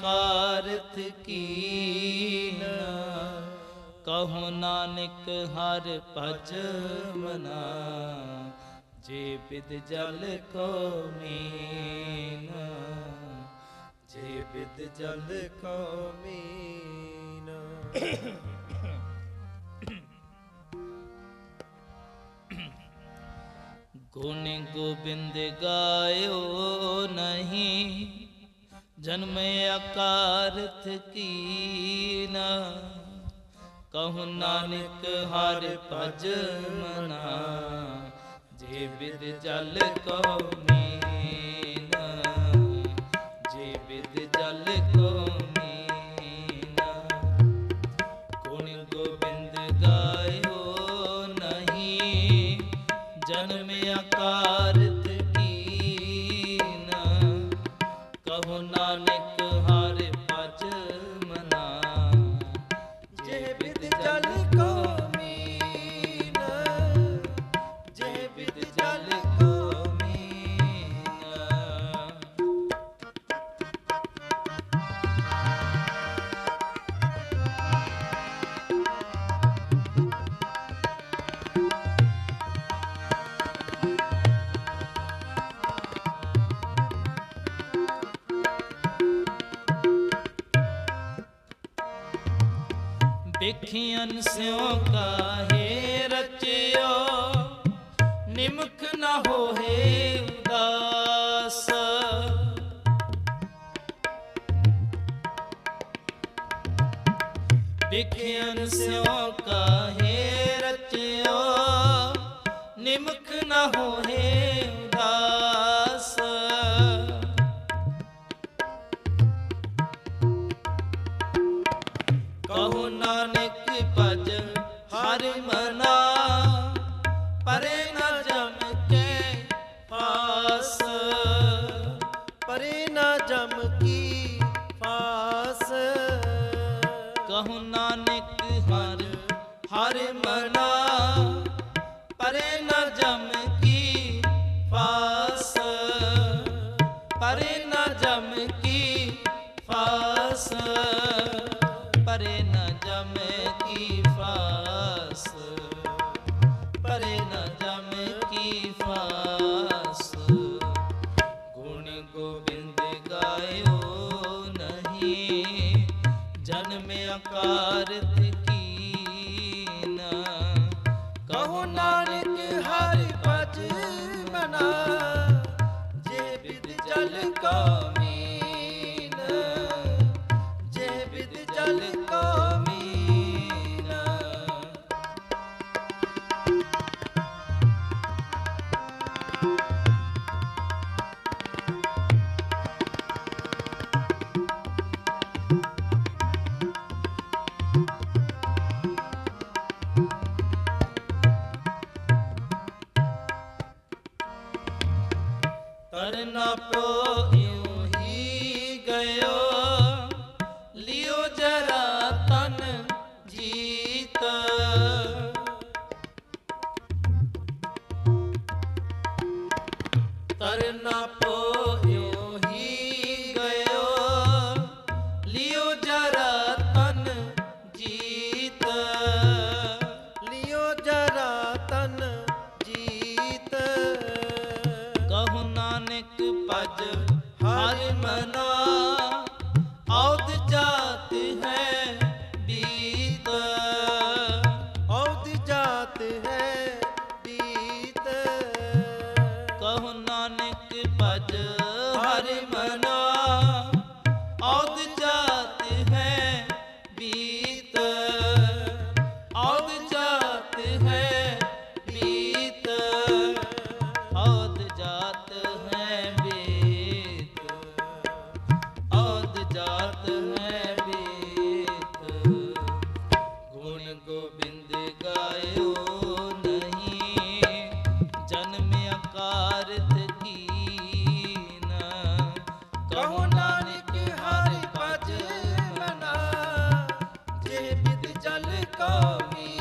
ਅਕਾਰਥ ਕੀਨ। ਕਹੋ ਨਾਨਕ ਹਰ ਭਜ ਮਨਾ, ਜੇ ਬਿਦ ਜਲ ਕੋ ਮੀਨ। ਜੇ ਬਿਦ ਜਲ ਕੋ ਮੀਨ। ਗੁਣ ਗੋਬਿੰਦ ਗਾਇਓ ਨਹੀਂ ਜਨਮ ਅਕਾਰਥ ਕੀਨਾ। ਕਹੂ ਨਾਨਕ ਹਰ ਭਜ ਮਨਾ, ਜੇ ਬਿਦ ਜਲ ਕੋ ਮੀਨਾ। ਜੇ ਬਿਦ ਜਲ ਕੋ ਮੀਨਾ। ਗੁਣ ਗੋਬਿੰਦ ਗਾਇਓ ਨਹੀਂ, ਜਨਮ ਆਕਾਰਤ ਕਹੋ ਬਿਖਿਆਨ ਸਿਉ ਕਾਹੇ ਰਚਿਓ, ਨਿਮਖ ਨਾ ਹੋਏ ਉਦਾਸ। ਬਿਖਿਆਨ ਸਿਉ ਕਾਹੇ ਰਚਿਓ, ਨਿਮਖ ਨਾ ਹੋਏ ਜਨਮ ਨਾਨਕ ਭਜ ਹਰਿ ਮਨਾ ਔਦ ਜਾਤ comigo.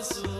Resul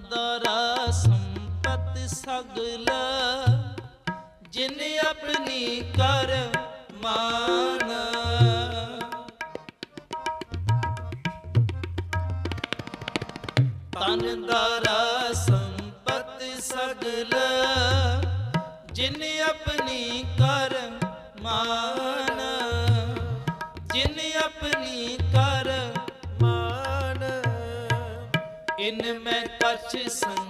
ਅੰਦਰ ਸੰਪਤ ਸਗਲ, ਜਿਨ ਆਪਣੀ ਕਰ ਮਾਨ। ਤਨ ਦਰ ਸੰਪਤ ਸਗਲ, ਜਿਨ ਆਪਣੀ ਕਰ ਮਾਨ। बच्चे संग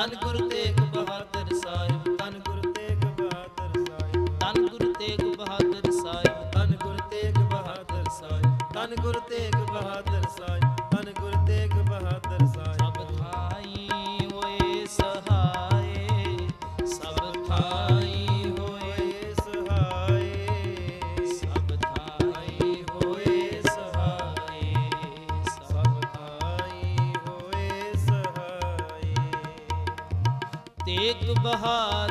ਸਾਹਿਬ ਤਨ ਗੁਰ ਤੇਗ ਬਹਾਦਰ ਸਾਹਿਬ, ਧੰਨ ਗੁਰ ਤੇਗ ਬਹਾਦਰ ਸਾਹਿਬ ਤਨ ਗੁਰੂ ਤੇਗ ਬਹਾਦਰ ਸਾਹਿਬ, ਧੰਨ ਗੁਰ ਤੇਗ ਬਹਾਦਰ ਸਾਹਿਬ, ਧੰਨ ਗੁਰ ਤੇਗ ਬਹਾਦਰ ਸਾਹਿਬ, ਧੰਨ ਗੁਰ ਤੇਗ ਬਹਾਦਰ ਸਾਹਿਬ। ਸਭ ਥਾਈ ਹੋਏ ਸਹਾਏ, ਸਭ ਥਾਈ ਤੇਗ